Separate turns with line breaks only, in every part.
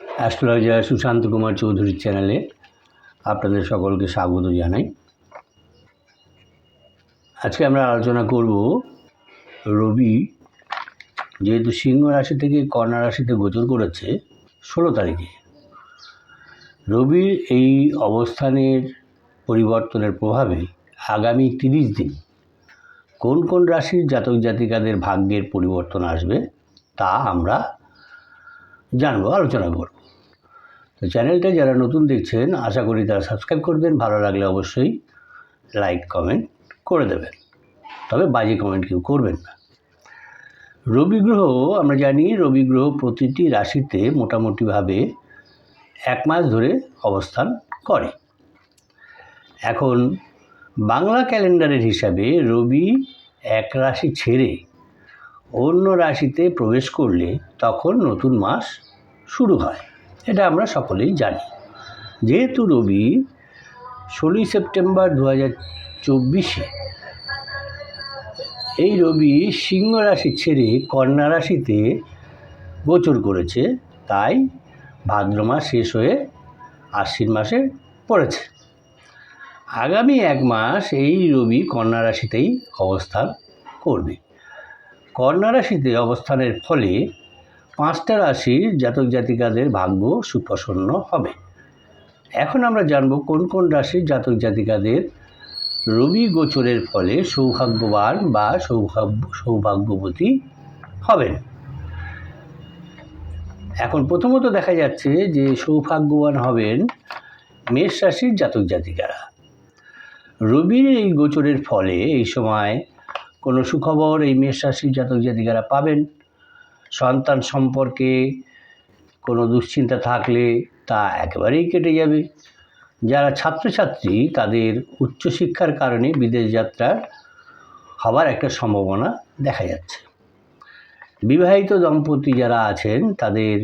Astrologer Sushant Kumar চৌধুরীর চ্যানেলে আপনাদের সকলকে স্বাগত জানাই। আজকে আমরা আলোচনা করব রবি যেহেতু সিংহ রাশি থেকে কন্যা রাশিতে গোচর করেছে ষোলো তারিখে। রবির এই অবস্থানের পরিবর্তনের প্রভাবে আগামী তিরিশ দিন কোন কোন রাশির জাতক জাতিকাদের ভাগ্যের পরিবর্তন আসবে তা আমরা জানব, আলোচনা করব। তো চ্যানেলটা যারা নতুন দেখছেন, আশা করি তারা সাবস্ক্রাইব করবেন। ভালো লাগলে অবশ্যই লাইক, কমেন্ট করে দেবেন। তবে বাজে কমেন্ট কেউ করবেন না। রবি গ্রহ, আমরা জানি রবি গ্রহ প্রতিটি রাশিতে মোটামুটিভাবে এক মাস ধরে অবস্থান করে। এখন বাংলা ক্যালেন্ডারের হিসাবে রবি এক রাশি ছেড়ে অন্য রাশিতে প্রবেশ করলে তখন নতুন মাস শুরু হয়। এটা আমরা সকলেই জানি। যেহেতু রবি ষোলোই সেপ্টেম্বর দু হাজার চব্বিশে, এই রবি সিংহ রাশি ছেড়ে কন্যা রাশিতে গোচর করেছে, তাই ভাদ্র মাস শেষ হয়ে আশ্বিন মাসে পড়েছে। আগামী এক মাস এই রবি কন্যা রাশিতেই অবস্থান করবে। কন্যা রাশিতে অবস্থানের ফলে পাঁচটা রাশির জাতক জাতিকাদের ভাগ্য সুপ্রসন্ন হবে। এখন আমরা জানব কোন কোন রাশির জাতক জাতিকাদের রবি গোচরের ফলে সৌভাগ্যবান বা সৌভাগ্য, সৌভাগ্যবতী হবেন। এখন প্রথমত দেখা যাচ্ছে যে সৌভাগ্যবান হবেন মেষ রাশির জাতক জাতিকারা। রবির এই গোচরের ফলে এই সময় কোনো সুখবর এই মেষ রাশির জাতক জাতিকারা পাবেন। সন্তান সম্পর্কে কোনো দুশ্চিন্তা থাকলে তা একেবারেই কেটে যাবে। যারা ছাত্রছাত্রী, তাদের উচ্চশিক্ষার কারণে বিদেশ যাত্রার হবার একটা সম্ভাবনা দেখা যাচ্ছে। বিবাহিত দম্পতি যারা আছেন, তাদের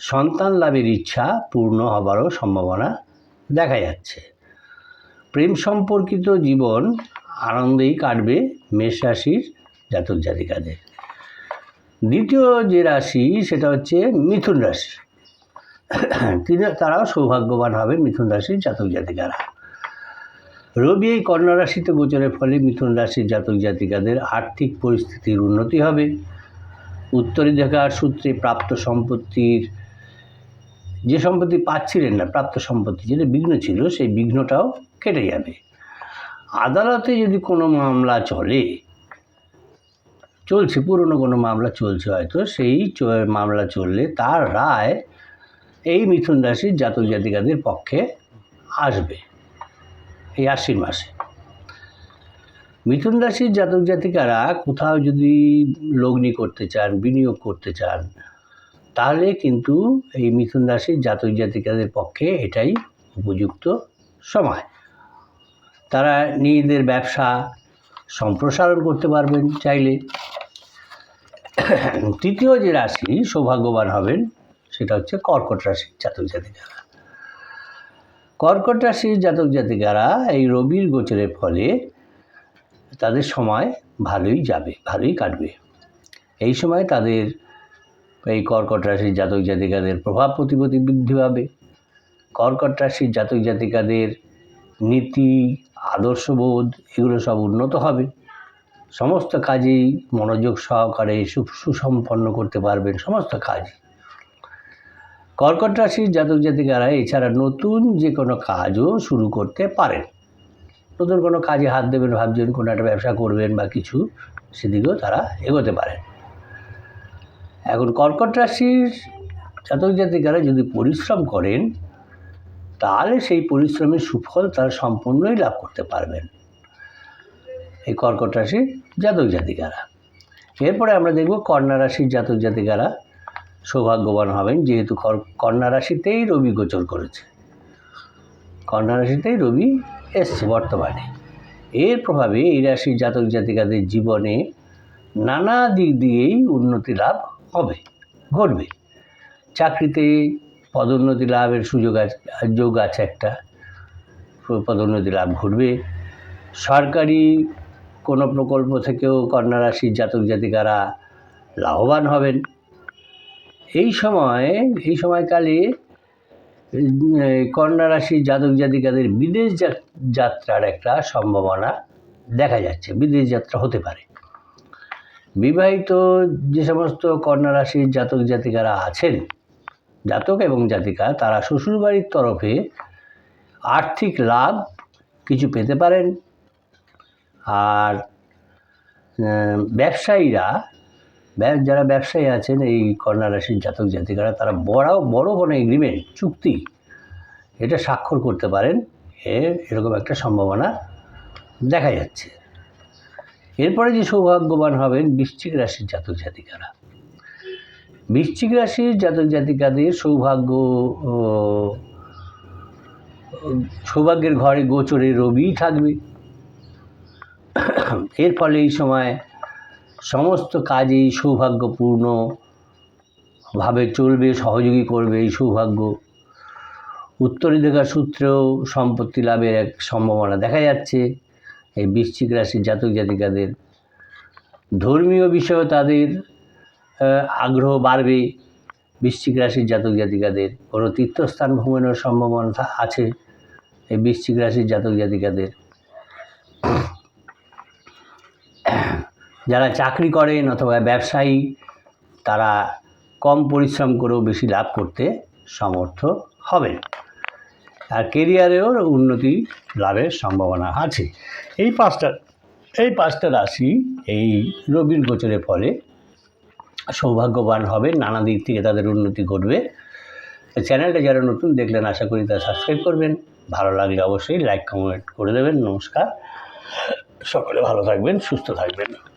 সন্তান লাভের ইচ্ছা পূর্ণ হবারও সম্ভাবনা দেখা যাচ্ছে। প্রেম সম্পর্কিত জীবন আনন্দেই কাটবে মেষ রাশির জাতক জাতিকাদের। দ্বিতীয় যে রাশি, সেটা হচ্ছে মিথুন রাশি। তিনি, তারাও সৌভাগ্যবান হবে মিথুন রাশির জাতক জাতিকারা। রবি এই কন্যা রাশিতে গোচরের ফলে মিথুন রাশির জাতক জাতিকাদের আর্থিক পরিস্থিতির উন্নতি হবে। উত্তরাধিকার সূত্রে প্রাপ্ত সম্পত্তির, যে সম্পত্তি পাচ্ছিলেন না, প্রাপ্ত সম্পত্তি, যেটা বিঘ্ন ছিল, সেই বিঘ্নটাও কেটে যাবে। আদালতে যদি কোনো মামলা চলে, চলছে, পুরনো কোনো মামলা চলছে হয়তো, সেই মামলা চললে তার রায় এই মিথুন রাশির জাতক জাতিকাদের পক্ষে আসবে, এই আশ্বিন মাসে। মিথুন রাশির জাতক জাতিকারা কোথাও যদি লগ্নি করতে চান, বিনিয়োগ করতে চান, তাহলে কিন্তু এই মিথুন রাশির জাতক জাতিকাদের পক্ষে এটাই উপযুক্ত সময়। তারা নিজেদের ব্যবসা সম্প্রসারণ করতে পারবেন চাইলে। তৃতীয় যে রাশি সৌভাগ্যবান হবেন, সেটা হচ্ছে কর্কট রাশির জাতক জাতিকারা। কর্কট রাশির জাতক জাতিকারা এই রবির গোচরের ফলে তাদের সময় ভালোই যাবে, ভালোই কাটবে। এই সময় তাদের এই কর্কট রাশির জাতক জাতিকাদের প্রভাব প্রতিপত্তি বৃদ্ধি পাবে। কর্কট রাশির জাতক জাতিকাদের নীতি, আদর্শবোধ, এগুলো সব উন্নত হবে। সমস্ত কাজেই মনোযোগ সহকারে সুসম্পন্ন করতে পারবেন সমস্ত কাজ। কর্কট রাশির জাতক জাতিকারা এছাড়া নতুন যে কোনো কাজও শুরু করতে পারেন। নতুন কোনো কাজে হাত দেবেন, ভাবছেন কোনো একটা ব্যবসা করবেন বা কিছু, সেদিকেও তারা এগোতে পারেন। এখন কর্কট রাশির জাতক জাতিকারা যদি পরিশ্রম করেন তাহলে সেই পরিশ্রমের সুফল তারা সম্পূর্ণই লাভ করতে পারবেন। এই কর্কট রাশির জাতক জাতিকারা। এরপরে আমরা দেখব কন্যা রাশির জাতক জাতিকারা সৌভাগ্যবান হবেন, যেহেতু কন্যা রাশিতেই রবি গোচর করেছে। কন্যা রাশিতেই রবি এসছে বর্তমানে। এর প্রভাবে এই রাশির জাতক জাতিকাদের জীবনে নানা দিক দিয়েই উন্নতি লাভ হবে, ঘটবে। চাকরিতে পদোন্নতি লাভের সুযোগ আছে যোগ আছে একটা। পদোন্নতি লাভ ঘটবে। সরকারি কোনো প্রকল্প থেকেও কন্যা রাশির জাতক জাতিকারা লাভবান হবেন। এই সময় এই সময়কালে উম, এই কন্যা রাশির জাতক জাতিকাদের বিদেশ যাত্রার একটা সম্ভাবনা দেখা যাচ্ছে। বিদেশ যাত্রা হতে পারে। বিবাহিত যে সমস্ত কন্যা রাশির জাতক জাতিকারা আছেন জাতক এবং জাতিকা, তারা শ্বশুরবাড়ির তরফে আর্থিক লাভ কিছু পেতে পারেন। আর ব্যবসায়ীরা যারা ব্যবসায়ী আছেন, এই কন্যা রাশির জাতক জাতিকারা, তারা বড় বড় কোনো এগ্রিমেন্ট চুক্তি, এটা স্বাক্ষর করতে পারেন। এর এরকম একটা সম্ভাবনা দেখা যাচ্ছে। এরপরে যে সৌভাগ্যবান হবেন বৃশ্চিক রাশির জাতক জাতিকারা। বৃশ্চিক রাশির জাতক জাতিকাদের সৌভাগ্য সৌভাগ্যের ঘরে গোচরে রবি থাকবে। এর ফলে এই সময় সমস্ত কাজেই সৌভাগ্যপূর্ণ ভাবে চলবে, সহযোগী করবে এই সৌভাগ্য। উত্তরাধিকার সূত্রেও সম্পত্তি লাভের এক সম্ভাবনা দেখা যাচ্ছে। এই বৃশ্চিক রাশির জাতক জাতিকাদের ধর্মীয় বিষয়ে তাদের আগ্রহ বাড়বে বৃশ্চিক রাশির জাতক জাতিকাদের। কোনো তীর্থস্থান ভ্রমণের সম্ভাবনা আছে এই বৃশ্চিক রাশির জাতক জাতিকাদের। যারা চাকরি করেন অথবা ব্যবসায়ী, তারা কম পরিশ্রম করেও বেশি লাভ করতে সমর্থ হবেন। আর কেরিয়ারেও উন্নতি লাভের সম্ভাবনা আছে। এই পাঁচটা এই পাঁচটা রাশি এই রবির গোচরের ফলে সৌভাগ্যবান হবে, নানা দিক থেকে তাদের উন্নতি ঘটবে। চ্যানেলটা যারা নতুন দেখলেন, আশা করি তা সাবস্ক্রাইব করবেন। ভালো লাগলে অবশ্যই লাইক কমেন্ট করে দেবেন। নমস্কার। সকলে ভালো থাকবেন, সুস্থ থাকবেন।